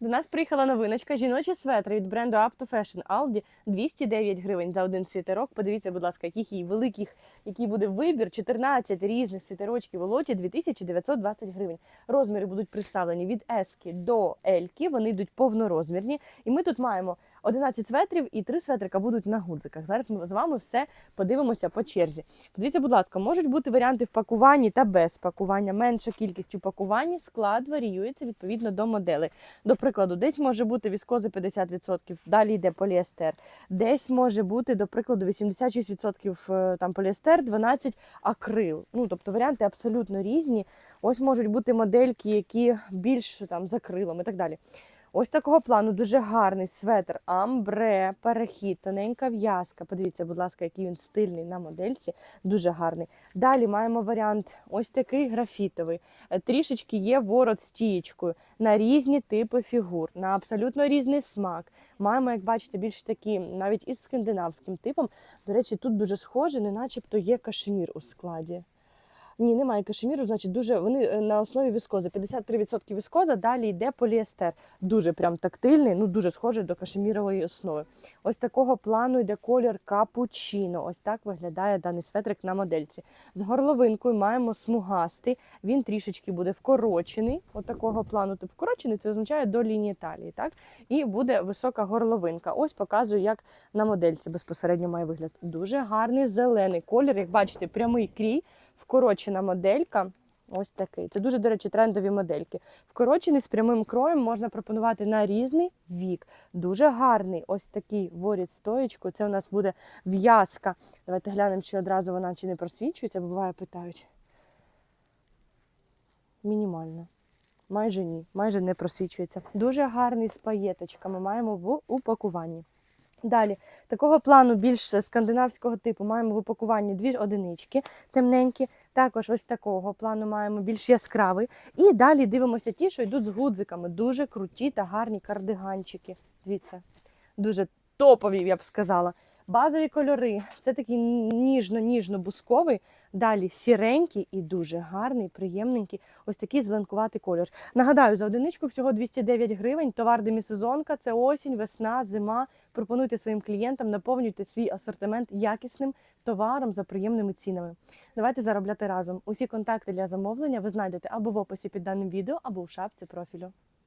До нас приїхала новиночка. Жіночі светри від бренду Up to Fashion Aldi 209 гривень за один світерок. Подивіться, будь ласка, яких її великих, який буде вибір. 14 різних світерочків у лоті 2920 гривень. Розміри будуть представлені від S до L. Вони йдуть повнорозмірні. І ми тут маємо 11 светрів і 3 светрика будуть на гудзиках. Зараз ми з вами все подивимося по черзі. Подивіться, будь ласка, можуть бути варіанти в пакуванні та без пакування. Менша кількість у пакуванні, склад варіюється відповідно до моделей. До прикладу, десь може бути віскози 50%, далі йде поліестер. Десь може бути, до прикладу, 86% е, там поліестер, 12% акрил. Ну, тобто варіанти абсолютно різні. Ось можуть бути модельки, які більш там з і так далі. Ось такого плану дуже гарний светр, амбре, перехід, тоненька в'язка. Подивіться, будь ласка, який він стильний на модельці, дуже гарний. Далі маємо варіант ось такий графітовий. Е, Трішечки є ворот з тієчкою на різні типи фігур, на абсолютно різний смак. Маємо, як бачите, більш такі, навіть із скандинавським типом. До речі, тут дуже схоже, не начебто є кашемір у складі. Ні, немає кашеміру, значить дуже вони е, на основі віскози. 53% віскоза, далі йде поліестер. Дуже прям тактильний, ну дуже схожий до кашемірової основи. Ось такого плану йде колір капучино. Ось так виглядає даний светрик на модельці. З горловинкою маємо смугастий, він трішечки буде вкорочений. Ось такого плану. Тип вкорочений це означає до лінії талії. Так? І буде висока горловинка. Ось показую, як на модельці безпосередньо має вигляд. Дуже гарний зелений колір. Як бачите, прямий крій вкорочена моделька. Ось такий. Це дуже, до речі, трендові модельки. Вкорочений з прямим кроєм можна пропонувати на різний вік. Дуже гарний ось такий воріт стоєчку. Це у нас буде в'язка. Давайте глянемо, чи одразу вона чи не просвічується, бо буває питають. Мінімально. Майже ні, майже не просвічується. Дуже гарний з паєточками маємо в упакуванні. Далі, такого плану більш скандинавського типу маємо в упакуванні дві одинички темненькі. Також ось такого плану маємо більш яскравий. І далі дивимося ті, що йдуть з гудзиками. Дуже круті та гарні кардиганчики. Дивіться, дуже топові, я б сказала. Базові кольори це такий ніжно-ніжно-бусковий, далі сіренький і дуже гарний, приємненький, ось такий зеленкуватий колір. Нагадаю, за одиничку всього 209 гривень. Товар демісезонка, це осінь, весна, зима. Пропонуйте своїм клієнтам, наповнюйте свій асортимент якісним товаром за приємними цінами. Давайте заробляти разом. Усі контакти для замовлення ви знайдете або в описі під даним відео, або в шапці профілю.